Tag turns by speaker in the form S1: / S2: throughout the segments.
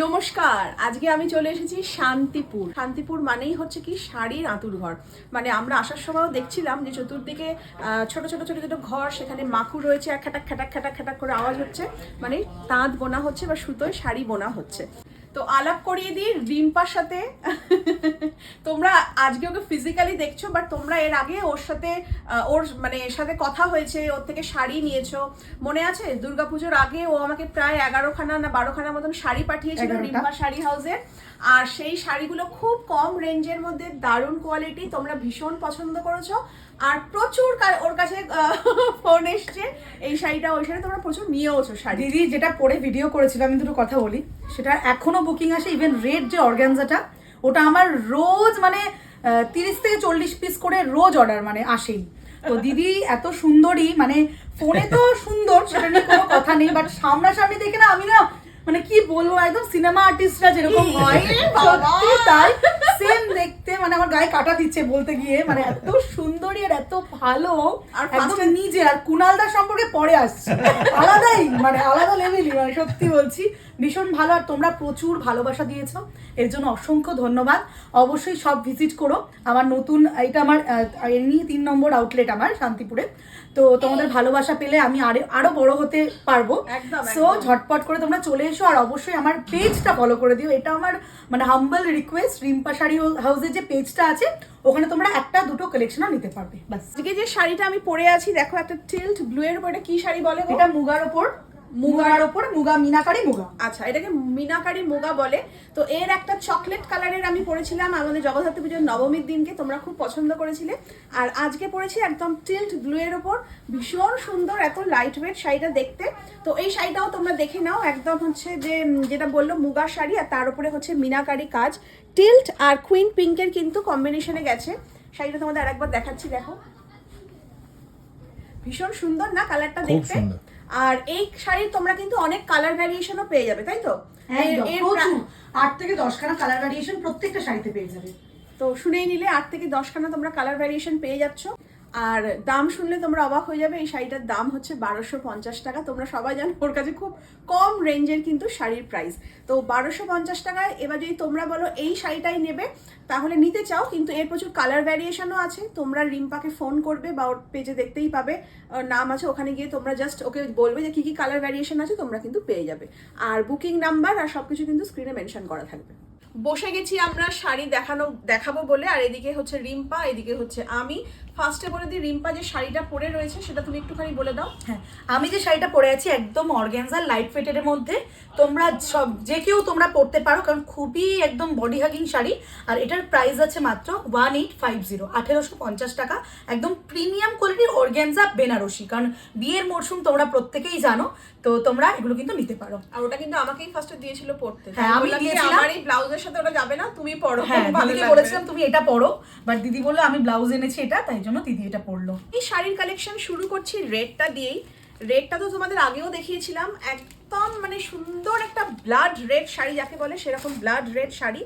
S1: নমস্কার, আজকে আমি চলে এসেছি শান্তিপুর। শান্তিপুর মানেই হচ্ছে কি শাড়ির আঁতুর ঘর। মানে আমরা আসার সময়ও দেখছিলাম যে চতুর্দিকে ছোট ছোট ছোট ছোট ঘর, সেখানে মাখু রয়েছে, আর খাটাক খাটাক খাটাক খাটাক করে আওয়াজ হচ্ছে। মানে তাঁত বোনা হচ্ছে বা সুতোয় শাড়ি বোনা হচ্ছে। তো আলাপ করিয়ে দিই রিম্পার সাথে। তোমরা আজকে ওকে ফিজিক্যালি দেখছ বাট তোমরা এর আগে ওর সাথে ওর মানে এর সাথে কথা হয়েছে ওর থেকে শাড়ি নিয়েছো। মনে আছে? দুর্গাপুজোর আগে ও আমাকে প্রায় এগারোখানা না বারোখানা মতন শাড়ি পাঠিয়েছিল রিম্পা শাড়ি হাউসের। আর সেই শাড়িগুলো খুব কম রেঞ্জের মধ্যে দারুণ কোয়ালিটি তোমরা ভীষণ পছন্দ করেছ। আর প্রচুর ওর কাছে ফোন এসছে। এই শাড়িটা ওই শাড়ি তোমরা প্রচুর নিয়েওছো শাড়ি।
S2: দিদি যেটা পরে ভিডিও করেছিলাম আমি দুটো কথা বলি। সেটা এখনও বুকিং আসে ইভেন রেড যে অর্গ্যানজাটা ওটা আমার রোজ মানে তিরিশ থেকে চল্লিশ পিস করে রোজ অর্ডার মানে আসেই। তো দিদি এত সুন্দরী মানে ফোনে তো সুন্দর সেটা নিয়ে কোনো কথা নেই বাট সামনাসামনি দেখে না আমি না মানে কি বলব একদম সিনেমা আর্টিস্টরা যেরকম হয়! সত্যি তাই। সেম দেখতে মানে আমার গায়ে কাটা দিচ্ছে বলতে গিয়ে মানে এত সুন্দরী আর এত ভালো।
S1: আর
S2: একদম
S1: first-
S2: নিজে আর কুনালদার সম্পর্কে পরে আসছে। আলাদাই মানে আলাদা লেভেলই মানে সত্যি বলছি। ভীষণ ভালো আর তোমরা প্রচুর ভালোবাসা দিয়েছ। এর জন্য অসংখ্য ধন্যবাদ। অবশ্যই সব ভিজিট করো। আমার নতুন এটা আমার এমনি তিন নম্বর আউটলেট আমার শান্তিপুরে। তো তোমাদের ভালোবাসা পেলে আমি আরও আরও বড় হতে পারব। সো ঝটপট করে তোমরা চলে এসো আর অবশ্যই আমার পেজটা ফলো করে দিও। এটা আমার মানে হাম্বল রিকোয়েস্ট রিম্পা শাড়ি হাউসের যে পেজটা আছে ওখানে তোমরা একটা দুটো কালেকশনও নিতে পারবে। বাস
S1: আজকে যে শাড়িটা আমি পরে আছি দেখো একটা টিল্ট ব্লু এর উপর এটা কি শাড়ি বলে
S2: এটা মুগার ওপর। মুগার ওপর মুগা মিনাকারি মুগা।
S1: আচ্ছা এটাকে মিনাকারি মুগা বলে। তো এর একটা চকলেট কালারের আমি পরেছিলাম আমাদের জগদ্ধাত্রী পুজোর নবমীর দিনকে তোমরা খুব পছন্দ করেছিলে। আর আজকে পরেছি একদম টিল্ট ব্লু এর ওপর। ভীষণ সুন্দর এত লাইট ওয়েট শাড়িটা দেখতে। তো এই শাড়িটাও তোমরা দেখে নাও। একদম হচ্ছে যে যেটা বলল মুগা শাড়ি আর তার উপরে হচ্ছে মিনাকারি কাজ। টিল্ট আর কুইন পিঙ্কের কিন্তু কম্বিনেশনে গেছে। শাড়িটা তোমাদের আরেকবার দেখাচ্ছি দেখো। ভীষণ সুন্দর না কালারটা দেখতে। আর এই শাড়ির তোমরা কিন্তু অনেক কালার ভ্যারিয়েশনও পেয়ে যাবে তাই তো?
S2: আট থেকে দশখানা কালার ভ্যারিয়েশন প্রত্যেকটা শাড়িতে পেয়ে যাবে।
S1: তো শুনেই নিলে আট থেকে দশখানা তোমরা কালার ভ্যারিয়েশন পেয়ে যাচ্ছ। আর দাম শুনলে তোমরা অবাক হয়ে যাবে, এই শাড়িটার দাম হচ্ছে বারোশো পঞ্চাশ টাকা। তোমরা সবাই জানো ওর কাছে খুব কম রেঞ্জের কিন্তু শাড়ির প্রাইস তো বারোশো পঞ্চাশ টাকায় এবার যদি তোমরা বলো এই শাড়িটাই নেবে, তাহলে নিতে চাও, কিন্তু এর প্রচুর কালার ভ্যারিয়েশনও আছে। তোমরা রিম্পাকে ফোন করবে বা ওর পেজে দেখতেই পাবে নাম আছে, ওখানে গিয়ে তোমরা জাস্ট ওকে বলবে যে কী কী কালার ভ্যারিয়েশন আছে, তোমরা কিন্তু পেয়ে যাবে। আর বুকিং নাম্বার আর সব কিছু কিন্তু স্ক্রিনে মেনশন করা থাকবে। বসে গেছি আমরা শাড়ি দেখানো, দেখাবো বলে, আর এদিকে হচ্ছে রিম্পা, এদিকে হচ্ছে আমি। ফার্স্টে বলে দিই, রিম্পা যে শাড়িটা পরে রয়েছে, সেটা তুমি একটুখানি বলে দাও।
S2: হ্যাঁ আমি যে শাড়িটা পরে আছি একদম অর্গ্যানজার লাইট ফেটের মধ্যে। তোমরা সব, যে কেউ তোমরা পরতে পারো, কারণ খুবই একদম বডি হাগিং শাড়ি। আর এটার প্রাইস আছে মাত্র ওয়ান এইট ফাইভ জিরো আঠেরোশো পঞ্চাশ টাকা। একদম প্রিমিয়াম কোয়ালিটির অর্গ্যানজা বেনারসি। কারণ বিয়ের মরশুম তোমরা প্রত্যেকেই জানো। তো তোমরা এগুলো কিন্তু নিতে পারো।
S1: আর ওটা কিন্তু আমাকেই ফার্স্টে দিয়েছিল পড়তে।
S2: হ্যাঁ,
S1: আমি
S2: দিয়েছিলাম।
S1: আমার এই ব্লাউজের সাথে ওটা যাবে না তুমি পড়ো
S2: হ্যাঁ দিদিকে বলেছিলাম তুমি এটা পরো। বাট দিদি বলল আমি ব্লাউজ এনেছি এটা তাই জন্য দিদি এটা পরলো।
S1: এই শাড়ির কালেকশন শুরু করছি রেডটা দিয়েই। রেডটা তো তোমাদের আগেও দেখিয়েছিলাম। একদম মানে সুন্দর একটা ব্লাড রেড শাড়ি যাকে বলে সেরকম ব্লাড রেড শাড়ি।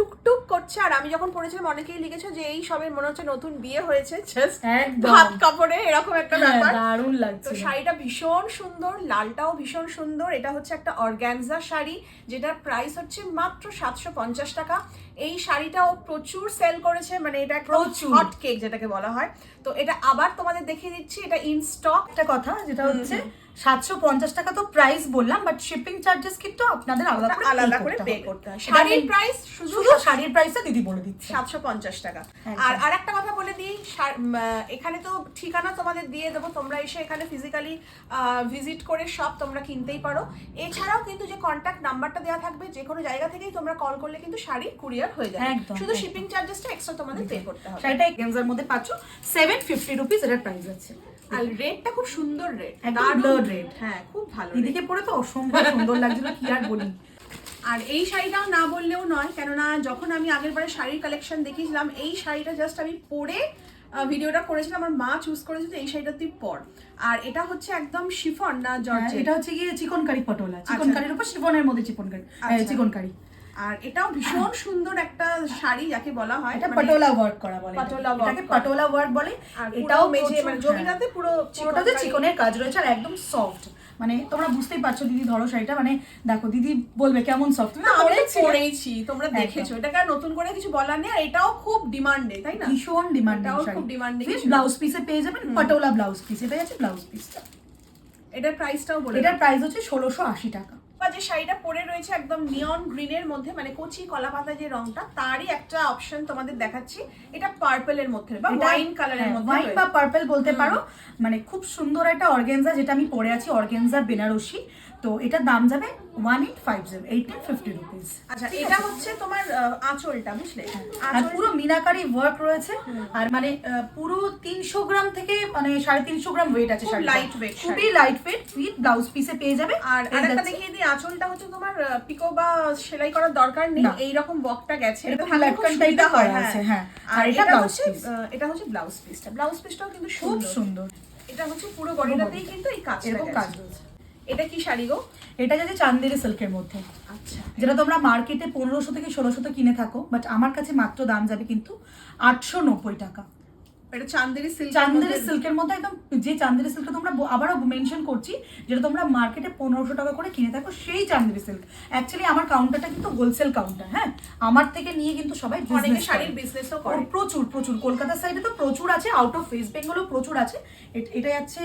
S1: টুকটুক করছে। আর আমি যখন পড়েছিলাম অনেকেই লিখেছো যে এই সবে মনে হচ্ছে নতুন বিয়ে হয়েছে জাস্ট ভাত কাপড়ে এরকম একটা
S2: হ্যাঁ,
S1: ব্যাপার।
S2: দারুণ
S1: তো
S2: লাগছে।
S1: শাড়িটা ভীষণ সুন্দর লালটাও ভীষণ সুন্দর। এটা হচ্ছে একটা অর্গ্যানজা শাড়ি যেটার প্রাইস হচ্ছে মাত্র সাতশো পঞ্চাশ টাকা। এই শাড়িটাও প্রচুর সেল করেছে মানে এটা
S2: প্রচুর।
S1: হট কেক যেটাকে বলা হয়। তো এটা আবার তোমাদের দেখিয়ে দিচ্ছি এটা ইন স্টক
S2: একটা কথা যেটা হচ্ছে সাতশো পঞ্চাশ টাকা তো প্রাইস বললাম বাট শিপিং চার্জেস কিন্তু আপনাদের আলাদা করে
S1: আলাদা করে পে করতে হয়। শাড়ির প্রাইস শুধু
S2: শাড়ির প্রাইসটা দিদি বলে দিচ্ছে।
S1: সাতশো পঞ্চাশ টাকা। আর আর একটা কথা বলে দিই এখানে তো ঠিকানা তোমাদের দিয়ে দেবো তোমরা এসে এখানে ফিজিক্যালি ভিজিট করে সব তোমরা কিনতেই পারো। এছাড়াও কিন্তু যে কন্ট্যাক্ট নাম্বারটা দেওয়া থাকবে যে কোনো জায়গা থেকেই তোমরা কল করলে কিন্তু শাড়ি কুরিয়ার হয়ে যাবে। শুধু। শিপিং চার্জেসটা এক্সট্রা তোমাদের পে করতে হবে।
S2: শাড়িটা গেঞ্জার মধ্যে পাচ্ছ সেভেন ফিফটি রুপিস এটার প্রাইস আছে।
S1: আর রেডটা খুব সুন্দর রেড
S2: blurred red।
S1: হ্যাঁ খুব ভালো
S2: দিদিকে পরে তো অসম্ভব সুন্দর লাগছিল কি আর বলি।
S1: আর এই শাড়িটাও না বললেও নয় কেননা যখন আমি আগের বারে শাড়ির কালেকশন দেখিয়েছিলাম এই শাড়িটা জাস্ট আমি পরে ভিডিওটা করেছিলাম আমার মা চুজ করেছিল এই শাড়িটা তুই পর। আর এটা হচ্ছে একদম শিফন না জর্জেট?
S2: এটা হচ্ছে গিয়ে চিকন কারি পটোলা চিকন উপর শিফনের মধ্যে
S1: আচ্ছা।
S2: চিকন কারি
S1: আর এটাও ভীষণ সুন্দর একটা শাড়ি যাকে বলা হয়
S2: এটা
S1: মানে
S2: পাটোলা ওয়ার্ক করা বলে
S1: পাটোলা work
S2: এটাকে পাটোলা ওয়ার্ক বলে। এটাও
S1: মেঝে মানে
S2: হ্যাঁ।
S1: জমিটাতে পুরো
S2: পুরোটাতে চিকনের কাজ রয়েছে আর একদম সফট মানে তোমরা বুঝতেই পারছ দিদি ধরো শাড়িটা মানে দেখো দিদি বলবে কেমন সফট
S1: না
S2: তো
S1: আমি পরেইছি তোমরা দেখেছ। এটাকে আর নতুন করে কিছু বলার নেই আর এটাও খুব ডিমান্ডে তাই না?
S2: ভীষণ ডিমান্ডিং
S1: এটাও খুব
S2: উইথ ব্লাউজ পিসে পেয়ে যাবেন পাটোলা ব্লাউজ পিস এটা আছে ব্লাউজ পিসটা
S1: এটার প্রাইসটাও বলে
S2: এটার প্রাইস হচ্ছে ষোলোশো আশি টাকা।
S1: বা যে শাড়িটা পরে রয়েছে একদম নিয়ন গ্রিনের মধ্যে মানে কচি কলা পাতা যে রংটা তারই একটা অপশন তোমাদের দেখাচ্ছি। এটা পার্পলের মধ্যে বা ওয়াইন কালারের মধ্যে
S2: ওয়াইন হ্যাঁ, বা পার্পল বলতে পারো। মানে খুব সুন্দর একটা অর্গেনজা যেটা আমি পরে আছি অর্গেনজা বেনারসি। তো এটার দাম যাবে one eight five zero eighteen fifty rupees
S1: আচ্ছা এটা হচ্ছে তোমার আঁচলটা বুঝলে?
S2: আর পুরো মিনাকারি ওয়ার্ক রয়েছে। আর মানে পুরো তিনশো গ্রাম থেকে মানে সাড়ে তিনশো গ্রাম ওয়েট আছে
S1: light weight
S2: খুবই লাইট ওয়েট উইথ ব্লাউজ পিসে পেয়ে যাবে।
S1: আর আরেকটা দেখিয়ে দিই আঁচলটা হচ্ছে তোমার পিকো বা সেলাই করার দরকার নেই
S2: না।
S1: এই রকম বকটা গেছে।
S2: এটা
S1: হয় হ্যাঁ।
S2: হ্যাঁ।
S1: আর
S2: এটা
S1: হচ্ছে এটা হচ্ছে ব্লাউজ পিসটা ব্লাউজ পিসটাও কিন্তু
S2: খুব
S1: সুন্দর। এটা হচ্ছে পুরো বডিটাতেই কিন্তু এই কাজটা
S2: কাজ রয়েছে।
S1: এটা কি শাড়ি গো?
S2: এটা যাচ্ছে চান্দেরি সিল্কের মধ্যে।
S1: আচ্ছা।
S2: যেটা তোমরা মার্কেটে পনেরোশো থেকে ষোলোশো কিনে থাকো বাট আমার কাছে মাত্র দাম যাবে কিন্তু আটশো নব্বই টাকা।
S1: এটা চান্দেরি সিল্ক
S2: চান্দেরি সিল্কের মধ্যে একদম যে চান্দেরি সিল্কে তোমরা আবারও মেনশন করছি যেটা তোমরা মার্কেটে পনেরোশো টাকা করে কিনে থাকো সেই চান্দেরি সিল্ক অ্যাকচুয়ালি আমার কাউন্টারটা কিন্তু হোলসেল কাউন্টার হ্যাঁ? আমার থেকে নিয়ে কিন্তু সবাই
S1: অনেকে শাড়ির বিজনেসও করে।
S2: প্রচুর প্রচুর। কলকাতার সাইডে তো প্রচুর আছে আউট অফ ওয়েস্ট বেঙ্গলও প্রচুর আছে। এটা যাচ্ছে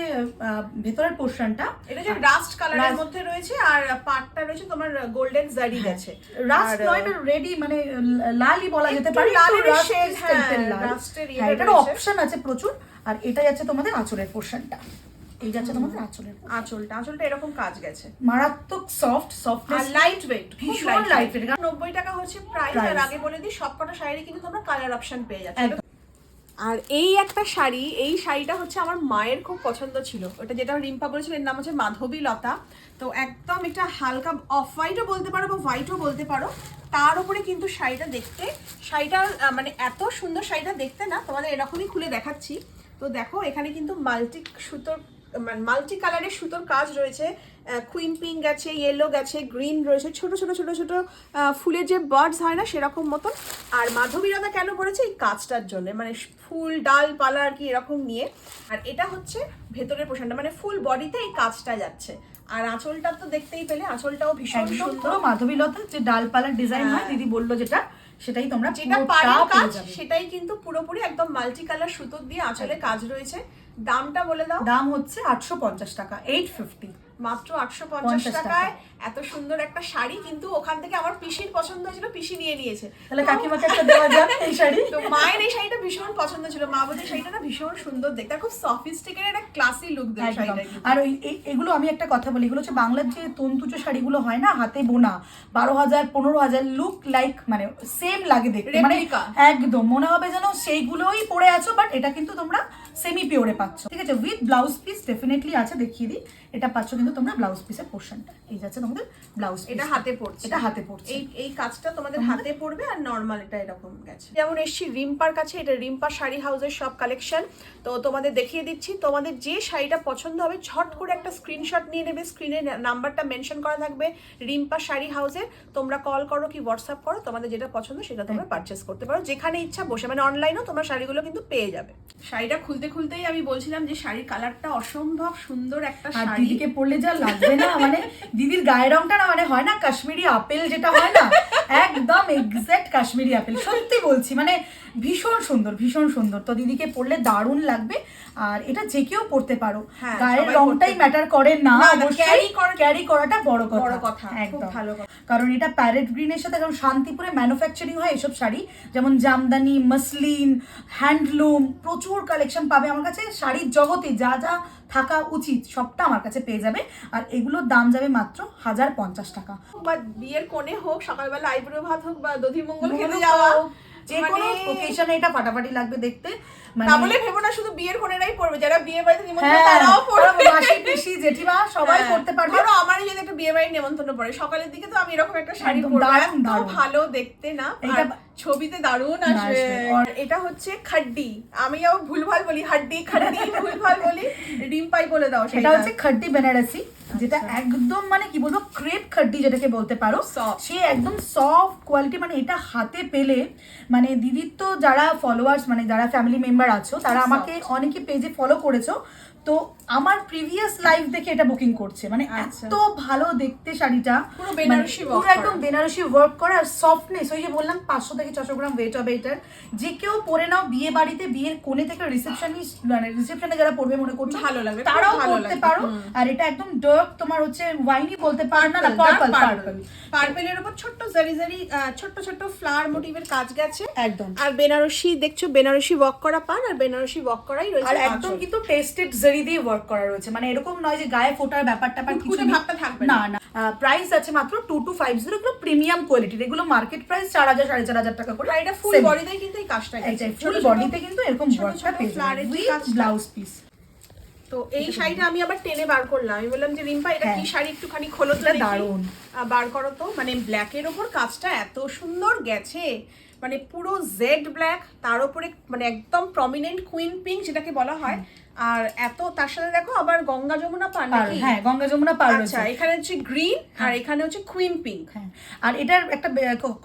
S2: ভেতরের পোর্শনটা
S1: এটা যে রাস্ট কালারের মধ্যে রয়েছে আর পাটটা রয়েছে তোমার গোল্ডেন জারি গেছে।
S2: রাস্ট নয় রেডি মানে লালই বলা যেতে পারে
S1: লালের হ্যাঁ, রাস্টের
S2: হ্যাঁ, অপশন আছে প্রচুর আর এটাই যাচ্ছে তোমাদের আঁচলের পোর্শনটা এই যাচ্ছে তোমাদের আঁচলের
S1: আঁচলটা আঁচলটা এরকম কাজ গেছে।
S2: মারাত্মক সফট সফট
S1: আর লাইট ওয়েট
S2: ভীষণ লাইট ওয়েট
S1: নব্বই টাকা হচ্ছে প্রাইস। আর আগে বলে দিই সবকটা শাড়ি কিন্তু তোমরা কালার অপশন পেয়ে যাচ্ছ। আর এই একটা শাড়ি, এই শাড়িটা হচ্ছে আমার মায়ের খুব পছন্দ ছিল। ওটা যেটা রিম্পা বলেছিল, এর নাম হচ্ছে মাধবী লতা। তো একদম একটা হালকা অফ হোয়াইটও বলতে পারো বা হোয়াইটও বলতে পারো। তার উপরে কিন্তু শাড়িটা দেখতে, শাড়িটা মানে এত সুন্দর শাড়িটা দেখতে না, তোমাদের এরকমই খুলে দেখাচ্ছি। তো দেখো, এখানে কিন্তু মাল্টি সুতোর মানে মাল্টি কালারের সুতোর কাজ রয়েছে। কুইন পিঙ্ক গেছে ইয়েলো গেছে গ্রিন রয়েছে ছোট ছোট ছোট ছোট ফুলের যে বার্ডস হয় না সেরকম মতন। আর মাধবীলতা কেন করেছে? এই কাজটার জন্য মানে ফুল ডাল পালা আর কি এরকম নিয়ে। আর এটা হচ্ছে ভেতরের পোষণটা মানে ফুল বডিতে এই কাজটা যাচ্ছে। আর আঁচলটা তো দেখতেই পেলে আঁচলটাও ভীষণ সুন্দর।
S2: মাধবীলতা যে ডালপালার ডিজাইন হয়
S1: হ্যাঁ।
S2: দিদি বলল যেটা সেটাই তোমরা
S1: যেটা পাড়ের কাজ সেটাই কিন্তু পুরোপুরি একদম মাল্টি কালার সুতোর দিয়ে আঁচলে কাজ রয়েছে। দামটা বলে দাও।
S2: দাম হচ্ছে আটশো পঞ্চাশ টাকা এইট ফিফটি
S1: মাত্র আটশো পঞ্চাশ টাকায় এত সুন্দর একটা শাড়ি কিন্তু ওখান থেকে আমার পিসির পছন্দ হয়েছিল পিসি নিয়ে নিয়েছে।
S2: তাহলে কাকিমাকে একটা দেওয়া যাবে এই শাড়ি।
S1: তো মায়ের এই শাড়িটা ভীষণ পছন্দ ছিল। মা বলছে শাড়িটা না ভীষণ সুন্দর দেখতে। খুব সফিস্টিকেট একটা ক্লাসি লুক দেয় শাড়িটা
S2: আর এগুলো আমি একটা কথা বলি এগুলো হচ্ছে বাংলার যে তন্তুজ শাড়িগুলো হয় না হাতে বোনা বারো হাজার পনেরো হাজার লুক লাইক মানে সেম লাগে দেখতে। মানে একদম মনে হবে যেন সেইগুলোই পরে আছো বাট এটা কিন্তু তোমরা সেমি পিওরে পাচ্ছ। ঠিক আছে উইথ ব্লাউজ পিস ডেফিনেটলি আছে দেখিয়ে দিই। এটা পাচ্ছ কিন্তু তোমরা ব্লাউজ পিসের পোর্শনটা এই যাচ্ছে তোমাদের ব্লাউজ
S1: এটা হাতে পড়ছে।
S2: এটা হাতে পড়ছে।
S1: এই এই কাজটা তোমাদের হাতে পড়বে আর নর্মাল এটা এরকম গেছে। যেমন এসছি রিম্পার কাছে এটা রিম্পা শাড়ি হাউসের সব কালেকশন তো তোমাদের দেখিয়ে দিচ্ছি তোমাদের যে শাড়িটা পছন্দ হবে ঝট করে একটা স্ক্রিনশট নিয়ে নেবে স্ক্রিনে নাম্বারটা মেনশন করা থাকবে রিম্পা শাড়ি হাউসে। তোমরা কল করো কি হোয়াটসঅ্যাপ করো তোমাদের যেটা পছন্দ সেটা তোমরা পারচেস করতে পারো। যেখানে ইচ্ছা বসে মানে অনলাইনেও তোমরা শাড়িগুলো কিন্তু পেয়ে যাবে। শাড়িটা খুলতে খুলতেই আমি বলছিলাম যে শাড়ির কালারটা অসম্ভব সুন্দর একটা শাড়ি।
S2: দিদিকে পড়লে যা লাগবে না? মানে দিদির গায়ের রংটা না মানে হয় না কাশ্মীরি আপেল যেটা হয় না? একদম এক্সাক্ট কাশ্মীরি আপেল। সত্যি বলছি মানে ভীষণ সুন্দর ভীষণ সুন্দর। তো দিদিকে পড়লে দারুণ লাগবে। আর এটা যে কেউ পড়তে পারো।
S1: হ্যাঁ,
S2: গায়ের রংটাই ম্যাটার করে না
S1: করা-
S2: ক্যারি করাটা বড় কথা।
S1: বড় কথা,
S2: একদম।
S1: ভালো।
S2: কারণ এটা প্যারেট গ্রিনের সাথে কারণ শান্তিপুরে ম্যানুফ্যাকচারিং হয় এসব শাড়ি। যেমন জামদানি মসলিন হ্যান্ডলুম প্রচুর কালেকশন পাবে। আমার কাছে শাড়ির জগতে যা যা থাকা উচিত সবটা আমার কাছে পেয়ে যাবে। আর এগুলোর দাম যাবে মাত্র হাজার পঞ্চাশ টাকা।
S1: বা বিয়ের কোণে হোক সকালবেলা আইব্রো ভাত হোক বা দধি মঙ্গল খেতে যাওয়া
S2: যে কোনো
S1: মানে-
S2: ওকেশনে এটা ফাটাফাটি লাগবে দেখতে। মানে
S1: তা বলে ভেবো না শুধু বিয়ের পড়বে। যারা বিয়ে বাড়িতে নিমন্ত্রণ
S2: হ্যাঁ
S1: তারাও পড়বে।
S2: মাসি পিসি জেঠিমা সবাই
S1: হ্যাঁ।
S2: করতে পারবে।
S1: আমারই যদি একটা বিয়ে বাড়ির নেমন্তন্ন পড়ে সকালের দিকে তো আমি এরকম একটা শাড়ি পরবো। এত ভালো দেখতে না ছবিতে দারুণ আসবে। এটা হচ্ছে খাড্ডি। আমি আবার ভুলভাল বলি হাড্ডি খাড্ডি ভুলভাল বলি। রিম্পাই বলে দাও সেটা।
S2: হচ্ছে খাড্ডি বেনারসি। যেটা একদম মানে কি বলব ক্রেপ খাড্ডি যেটাকে বলতে পারো সে একদম সফট কোয়ালিটি মানে এটা হাতে পেলে মানে দিদির তো যারা ফলোয়ার্স মানে যারা ফ্যামিলি মেম্বার আছো তারা আমাকে অনেকে পেজে ফলো করেছ তো আমার প্রিভিয়াস লাইফ দেখে এটা বুকিং করছে। মানে
S1: আচ্ছা।
S2: এত ভালো দেখতে শাড়িটা।
S1: পুরো বেনারসি
S2: মানে পুরো একদম বেনারসি ওয়ার্ক করা আর সফটনেস ওই যে বললাম পাঁচশো থেকে ছশো গ্রাম ওয়েট হবে এটার। যে কেউ পরে নাও বিয়ে বাড়িতে বিয়ের কোণে থেকে রিসেপশনিস্ট মানে রিসেপশনে যারা পড়বে মনে করছে
S1: ভালো লাগবে,
S2: তারাও পড়তে পারো। আর এটা একদম ডার্ক তোমার হচ্ছে ওয়াইনি বলতে পারো না পার্পল পার্পল
S1: পার্পেলের উপর ছোট্ট জারি জারি আহ, ছোট্ট ছোট্ট ফ্লাওয়ার মোটিভের কাজ গেছে।
S2: একদম।
S1: আর বেনারসি দেখছ বেনারসি ওয়াক করা পান আর বেনারসি ওয়াক করাই রয়েছে
S2: আর একদম কিন্তু টেস্টেড জারি দিয়ে ওয়ার্ক করা রয়েছে। মানে এরকম নয় যে গায়ে ফোটার ব্যাপারটা বা কিছু
S1: থাকবে
S2: না।
S1: না।
S2: প্রাইস আছে মাত্র টু টু ফাইভ জিরো এগুলো প্রিমিয়াম কোয়ালিটির এগুলো মার্কেট প্রাইস চার হাজার সাড়ে চার হাজার টাকা করে।
S1: এটা ফুল বডিতে কিন্তু এই কাজটা
S2: ফুল বডিতে কিন্তু এরকম ওয়ার্কটা পেয়ে যাবে। ব্লাউজ পিস
S1: তো এই শাড়িটা আমি আবার টেনে বার করলাম। আমি বললাম যে রিম্পা এটা কি
S2: হ্যাঁ।
S1: শাড়ি একটুখানি খোলো তো। আহ, বার করো তো। মানে ব্ল্যাকের ওপর কাজটা এত সুন্দর গেছে। মানে পুরো জেড ব্ল্যাক তার উপরে মানে একদম প্রমিনেন্ট কুইন পিঙ্ক যেটাকে বলা হয় আর এত তার সাথে দেখো আবার গঙ্গা যমুনা
S2: পার
S1: নাকি?
S2: হ্যাঁ গঙ্গা যমুনা পার
S1: আচ্ছা এখানে হচ্ছে গ্রিন আর এখানে হচ্ছে কুইন পিঙ্ক
S2: হ্যাঁ। আর এটার একটা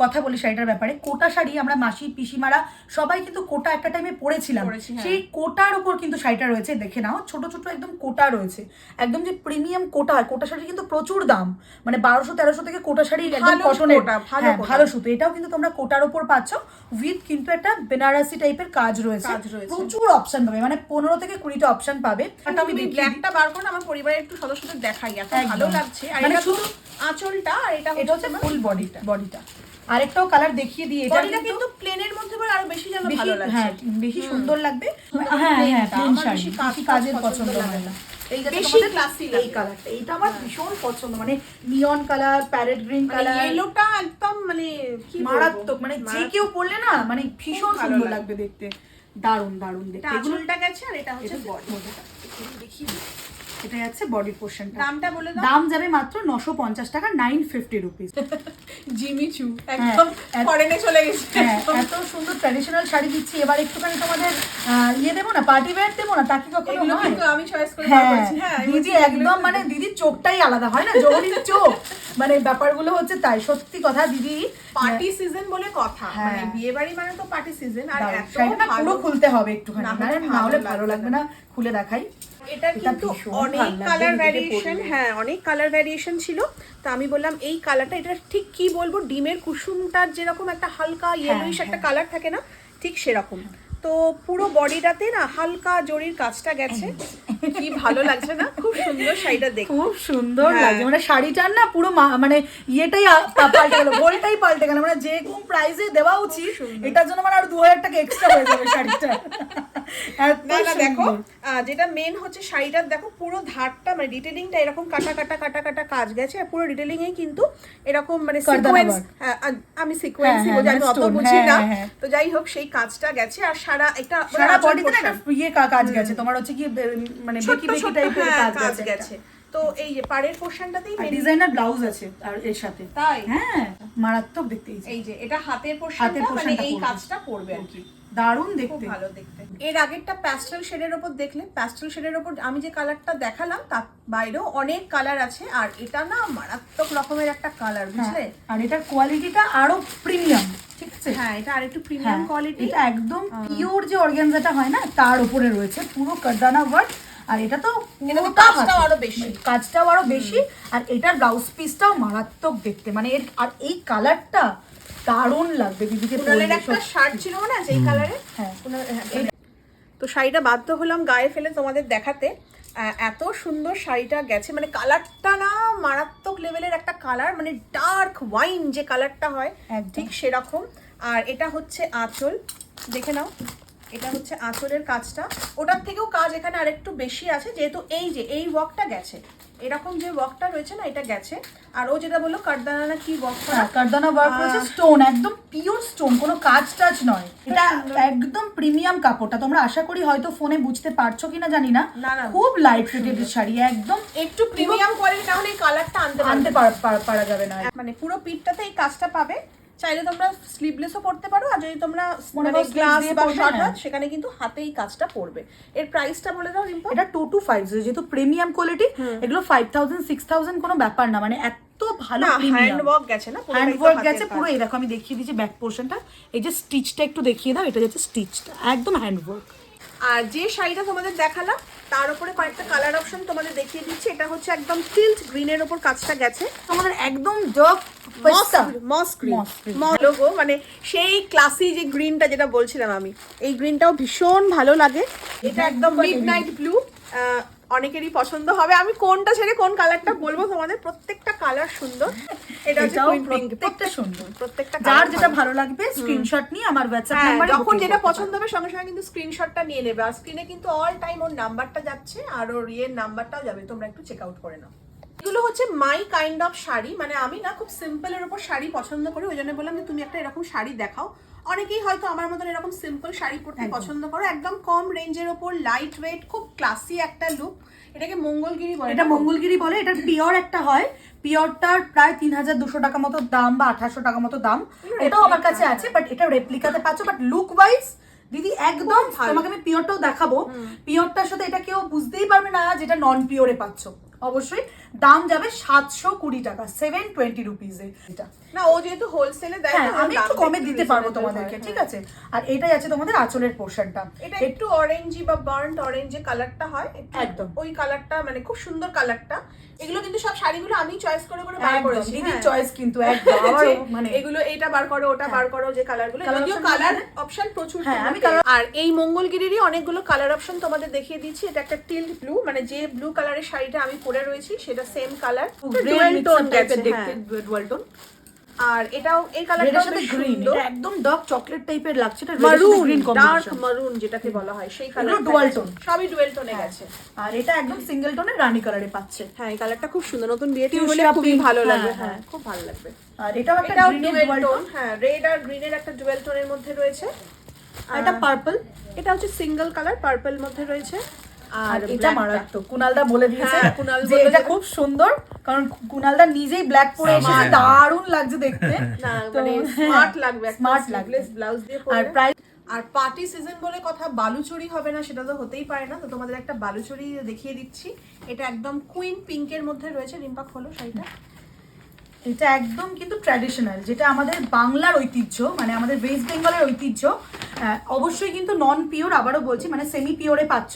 S2: কথা বলি শাড়িটার ব্যাপারে কোটা শাড়ি আমরা মাসি পিসিমারা সবাই কিন্তু কোটা একটা টাইমে পরেছিলাম।
S1: হ্যাঁ।
S2: সেই কোটার উপর কিন্তু শাড়িটা রয়েছে দেখে নাও ছোট ছোট একদম কোটা রয়েছে। একদম যে প্রিমিয়াম কোটা হয় কোটা শাড়ি কিন্তু প্রচুর দাম। মানে বারোশো তেরোশো থেকে কোটা শাড়ি একদম কটনের
S1: ভালো
S2: হ্যাঁ সুতো। এটাও কিন্তু তোমরা কোটার উপর পাচ্ছ উইথ কিন্তু একটা বেনারসি টাইপের কাজ রয়েছে। প্রচুর অপশন পাবে মানে পনেরো থেকে কুড়িটা অপশন পাবে। আমি।
S1: ব্ল্যাকটা বার করো আমার পরিবারের একটু সদস্যদের দেখাই এত ভালো লাগছে। আর
S2: মানে
S1: এটা শুধু আঁচলটা আর এটা
S2: হচ্ছে ফুল বডিটা বডিটা আরেকটাও কালার দেখিয়ে দিই এটা
S1: কিন্তু প্লেনের মধ্যে বলে আরও বেশি যেন ভালো লাগছে।
S2: হ্যাঁ বেশি সুন্দর লাগবে। হ্যাঁ হ্যাঁ শাড়ি,
S1: বেশি কাজ
S2: কাজের
S1: পছন্দ
S2: হয়
S1: না।
S2: এই
S1: বেশি
S2: তোমাদের এই কালারটা এটা আমার ভীষণ পছন্দ মানে নিয়ন কালার প্যারেট গ্রিন
S1: মানে
S2: কালার
S1: ইয়েলোটা একদম মানে কি
S2: মারাত্মক মানে যে কেউ পরলে না মানে ভীষণ
S1: ভালো
S2: সুন্দর।
S1: লাগবে
S2: দেখতে। দারুণ দারুণ
S1: এটা
S2: দেখতে
S1: এগুলোটা গেছে আর এটা হচ্ছে বডি।
S2: দেখি এটা যাচ্ছে বডি পোর্শনটা
S1: দামটা বলে দাও।
S2: দাম যাবে মাত্র নশো পঞ্চাশ টাকা নাইন ফিফটি রুপিস
S1: জিমি চু একদম ফরেনে চলে গেছে।
S2: হ্যাঁ এত সুন্দর ট্র্যাডিশনাল শাড়ি দিচ্ছি। এবার একটুখানি তোমাদের ইয়ে দেবো না পার্টি ওয়্যার দেবো না তাকে কখনো হয়?
S1: আমি চয়েস করে
S2: হ্যাঁ
S1: হ্যাঁ
S2: দিদি একদম মানে দিদির চোখটাই আলাদা হয় না? চোখ। মানে ব্যাপারগুলো হচ্ছে তাই সত্যি কথা দিদি।
S1: পার্টি সিজন বলে কথা।
S2: হ্যাঁ।
S1: মানে বিয়ে বাড়ি মানে তো পার্টি সিজন আর। এত ভালো
S2: পুরো খুলতে হবে একটুখানি
S1: না হলে ভালো
S2: লাগবে না। খুলে দেখাই।
S1: এটা কিন্তু অনেক কালার ভ্যারিয়েশন হ্যাঁ অনেক কালার ভ্যারিয়েশন ছিল। তো আমি বললাম এই কালারটা এটা ঠিক কি বলব ডিমের কুসুমটার যেরকম একটা হালকা ইয়েলোইশ একটা
S2: হ্যাঁ।
S1: কালার থাকে না ঠিক সেরকম। তো পুরো বডিটাতে না হালকা জরির কাজটা গেছে। কি ভালো লাগছে না? খুব সুন্দর শাড়িটা দেখতে।
S2: খুব সুন্দর
S1: হ্যাঁ।
S2: লাগছে। মানে শাড়িটার না পুরো মানে ইয়েটাই পাল্টে গেল গোলটাই পাল্টে গেল। মানে যে কোন প্রাইসে দেওয়া উচিত এটার জন্য মানে আর দু হাজার টাকা এক্সট্রা হয়ে যাবে শাড়িটা
S1: না দেখো যেটা মেন হচ্ছে শাড়িটার দেখো পুরো ধারটা মানে ডিটেলিংটা এরকম কাটা কাটা কাটা কাটা কাজ গেছে আর পুরো ডিটেলিং এ কিন্তু এরকম মানে সিকোয়েন্স আমি সিকোয়েন্সই
S2: হ্যাঁ,
S1: বলি আমি
S2: মানে
S1: অত বুঝি না।
S2: হ্যাঁ, হ্যাঁ।
S1: তো যাই হোক সেই কাজটা গেছে আর সারা একটা মানে
S2: সারা বডিতে একটা। ইয়ে কাজ গেছে তোমার হচ্ছে কি মানে বেকি বেকি টাইপের
S1: হ্যাঁ,
S2: কাজ গেছে
S1: তো এই যে পাড়ের পোর্শনটাতেই
S2: ডিজাইনার ব্লাউজ আছে আর এর সাথে।
S1: তাই?
S2: হ্যাঁ মারাত্মক দেখতে এই যে।
S1: এটা হাতের
S2: হাতের
S1: পোর্শনটা মানে এই কাজটা করবে আর কি।
S2: দারুণ দেখতে।
S1: ভালো দেখতে। এর আগেরটা প্যাস্টেল শেডের ওপর দেখলে প্যাস্টেল শেডের ওপর আমি যে কালারটা দেখালাম তার বাইরেও অনেক কালার আছে আর এটা না মারাত্মক রকমের একটা কালার বুঝলে?
S2: হ্যাঁ, আর এটার কোয়ালিটিটা আরও প্রিমিয়াম ঠিক আছে?
S1: হ্যাঁ এটা আরেকটু
S2: হ্যাঁ
S1: প্রিমিয়াম কোয়ালিটি
S2: এটা একদম পিওর যে অর্গানজাটা হয় না তার উপরে রয়েছে পুরো কারদানা ওয়ার্ক আর এটা তো
S1: কাজটাও আরও বেশি।
S2: কাজটাও আরও বেশি আর এটার ব্লাউজ পিসটাও মারাত্মক দেখতে। মানে এর আর এই কালারটা দারুণ লাগবে দিদিকে
S1: কুনালের একটা শার্ট ছিল না যেই কালারের
S2: হ্যাঁ।
S1: তো শাড়িটা বাধ্য হলাম গায়ে ফেলে তোমাদের দেখাতে। এত সুন্দর শাড়িটা গেছে মানে কালারটা না মারাত্মক লেভেলের একটা কালার মানে ডার্ক ওয়াইন যে কালারটা হয় ঠিক সেরকম। আর এটা হচ্ছে আঁচল দেখে নাও। এটা হচ্ছে আঁচলের কাজটা। ওটার থেকেও কাজ এখানে আরেকটু বেশি আছে যেহেতু এই যে এই ওয়ার্কটা গেছে। এরকম যে ওয়ার্কটা রয়েছে না এটা গেছে। আর ও যেটা বলল কারদানা না কি ওয়ার্ক করা?
S2: হ্যাঁ, কারদানা ওয়ার্ক রয়েছে স্টোন একদম পিওর স্টোন কোনো কাজ টাজ নয়। এটা একদম প্রিমিয়াম কাপড়টা। তোমরা আশা করি হয়তো ফোনে বুঝতে পারছ কিনা জানি না। খুব লাইট ওয়েটেড শাড়ি একদম
S1: একটু প্রিমিয়াম কোয়ালিটি না হলে এই কালারটা আনতে
S2: আনতে পারা যাবে না।
S1: মানে পুরো পিঠটাতে এই কাজটা পাবে। চাইলে তোমরা স্লিভলেসও পড়তে পারো আর যদি তোমরা
S2: মনে
S1: মানে গ্লাস বা শর্ট
S2: হ্যাঁ।
S1: সেখানে কিন্তু হাতেই কাজটা পড়বে। এর প্রাইসটা বলে দাও রিম্পা।
S2: এটা টু টু ফাইভ যেহেতু প্রিমিয়াম কোয়ালিটি এগুলো ফাইভ থাউজেন্ড সিক্স থাউজেন্ড কোনো ব্যাপার না মানে এত ভালো
S1: না
S2: প্রিমিয়াম
S1: হ্যান্ড ওয়ার্ক গেছে না পুরোটাই
S2: হ্যান্ড
S1: তো
S2: ওয়ার্ক
S1: হাতের
S2: গেছে পুরো এই দেখো আমি দেখিয়ে দিচ্ছি ব্যাক পোর্শনটা এই যে স্টিচটা একটু দেখিয়ে দাও এটা যাচ্ছে স্টিচটা একদম হ্যান্ড ওয়ার্ক
S1: আর যে শাড়িটা তোমাদের দেখালাম তার উপরে কয়েকটা কালার অপশন তোমাদের দেখিয়ে দিচ্ছি এটা হচ্ছে একদম টিল্ট গ্রিনের ওপর কাজটা গেছে।
S2: আমাদের একদম পেস্তা
S1: মস। লোগো মানে সেই ক্লাসি যে গ্রিনটা যেটা বলছিলাম আমি এই গ্রিনটাও ভীষণ ভালো লাগে। এটা একদম
S2: Super
S1: মিড নাইট ব্লু অনেকেরই পছন্দ হবে। আমি কোনটা ছেড়ে কোন কালারটা বলব? তোমাদের প্রত্যেকটা কালার সুন্দর। এটা হচ্ছে
S2: প্রত্যেকটা সুন্দর।
S1: প্রত্যেকটা
S2: যার যেটা
S1: ভালো।
S2: লাগবে স্ক্রিনশট নিয়ে আমার
S1: হ্যাঁ,
S2: নাম্বারে
S1: যখন যেটা পছন্দ হবে সঙ্গে সঙ্গে কিন্তু স্ক্রিনশটটা নিয়ে নেবে। আর স্ক্রিনে কিন্তু অল টাইম ওর নাম্বারটা যাচ্ছে আর ওর ইয়ের নাম্বারটাও যাবে। তোমরা একটু চেক আউট করে নাও। এগুলো হচ্ছে মাই কাইন্ড অফ শাড়ি। মানে আমি না খুব সিম্পলের উপর শাড়ি পছন্দ করি। ওই জন্য বললাম যে তুমি একটা এরকম শাড়ি দেখাও। অনেকেই হয়তো আমার মতন এরকম সিম্পল শাড়ি পরতে পছন্দ করো। একদম কম রেঞ্জের ওপর লাইট ওয়েট খুব ক্লাসি একটা লুক এটাকে মঙ্গলগিরি বলে
S2: এটা মঙ্গলগিরি বলে। এটা পিওর একটা হয়। পিওরটার প্রায় তিন হাজার দুশো টাকা মতো দাম বা আঠাশশো টাকা মতো দাম। এটাও আমার কাছে আছে বাট এটা রেপ্লিকাতে পাচ্ছ। বাট লুক ওয়াইজ দিদি একদম তোমাকে আমি পিওরটাও দেখাবো। পিওরটার সাথে এটা কেউ বুঝতেই পারবে না যেটা নন পিওরে পাচ্ছ। অবশ্যই। দাম যাবে সাতশো কুড়ি টাকা সেভেন টোয়েন্টি রুপিজে এটা।
S1: না ও যেহেতু হোলসেলে দেয়
S2: হ্যাঁ আমি একটু কমে দিতে পারব তোমাদেরকে ঠিক
S1: হ্যাঁ।
S2: আছে? আর এটাই আছে তোমাদের আঁচলের পোর্শনটা
S1: এটা একটু অরেঞ্জি বা বার্ন্ট অরেঞ্জ কালারটা হয়
S2: একদম।
S1: ওই কালারটা মানে খুব সুন্দর কালারটা এগুলো কিন্তু সব শাড়িগুলো আমি চয়েস করে করে বার করেছি
S2: দিদির
S1: হ্যাঁ।
S2: চয়েস কিন্তু একদম মানে
S1: এগুলো এটা বার করো ওটা বার করো যে কালারগুলো যদিও কালার অপশন প্রচুর
S2: হ্যাঁ, আমি
S1: আর এই মঙ্গলগিরিরই অনেকগুলো কালার অপশন তোমাদের দেখিয়ে দিচ্ছি। এটা একটা টিল্ড ব্লু মানে যে ব্লু কালারের শাড়িটা আমি পরে রয়েছি সেটা সেম কালার ডুয়াল টোন গেছে
S2: দেখতে
S1: হ্যাঁ।
S2: ডুয়াল টোন
S1: আর এটাও এই
S2: রেডের
S1: কালারটাও
S2: সাথে গ্রিন এটা একদম ডার্ক চকলেট টাইপের লাগছে এটা
S1: মারুন
S2: গ্রিন
S1: ডার্ক মারুন যেটাকে বলা হয় সেই কালার
S2: dual tone।
S1: সবই ডুয়েল টোনে গেছে।
S2: আর এটা একদম সিঙ্গেল রানী কালারে পাচ্ছে।
S1: হ্যাঁ এই কালারটা খুব সুন্দর। নতুন হলে খুবই ভালো
S2: হ্যাঁ,
S1: লাগবে।
S2: হ্যাঁ।
S1: হ্যাঁ খুব ভালো লাগবে।
S2: আর এটাও একটা গ্রিনের
S1: ডুয়েল
S2: ডুয়াল
S1: টোন
S2: টোন
S1: হ্যাঁ রেড আর গ্রিনের একটা ডুয়েল টোনের মধ্যে রয়েছে।
S2: এটা পার্পল
S1: এটা হচ্ছে সিঙ্গেল কালার পার্পল মধ্যে রয়েছে।
S2: আর এটা মারাত্মক। কুনালদা বলে দিয়েছে
S1: হ্যাঁ,
S2: যে এটা খুব সুন্দর কারণ কুনালদা নিজেই ব্ল্যাক পরে এসেছে দারুণ লাগছে দেখতে।
S1: না মানে
S2: হ্যাঁ,
S1: স্মার্ট লাগবে স্মার্ট
S2: লাগবে।
S1: ব্লাউজ দিয়ে
S2: আর প্রায়
S1: আর পার্টি সিজন বলে কথা বালুচুরি হবে না সেটা তো হতেই পারে না। তো তোমাদের একটা বালুচুরি দেখিয়ে দিচ্ছি। এটা একদম কুইন পিঙ্কের মধ্যে রয়েছে রিম্পা খোলো শাড়িটা।
S2: এটা একদম কিন্তু ট্র্যাডিশনাল যেটা আমাদের বাংলার ঐতিহ্য মানে আমাদের ওয়েস্ট বেঙ্গলের ঐতিহ্য। অবশ্যই কিন্তু নন পিওর আবারও বলছি মানে সেমি পিওরে পাচ্ছ।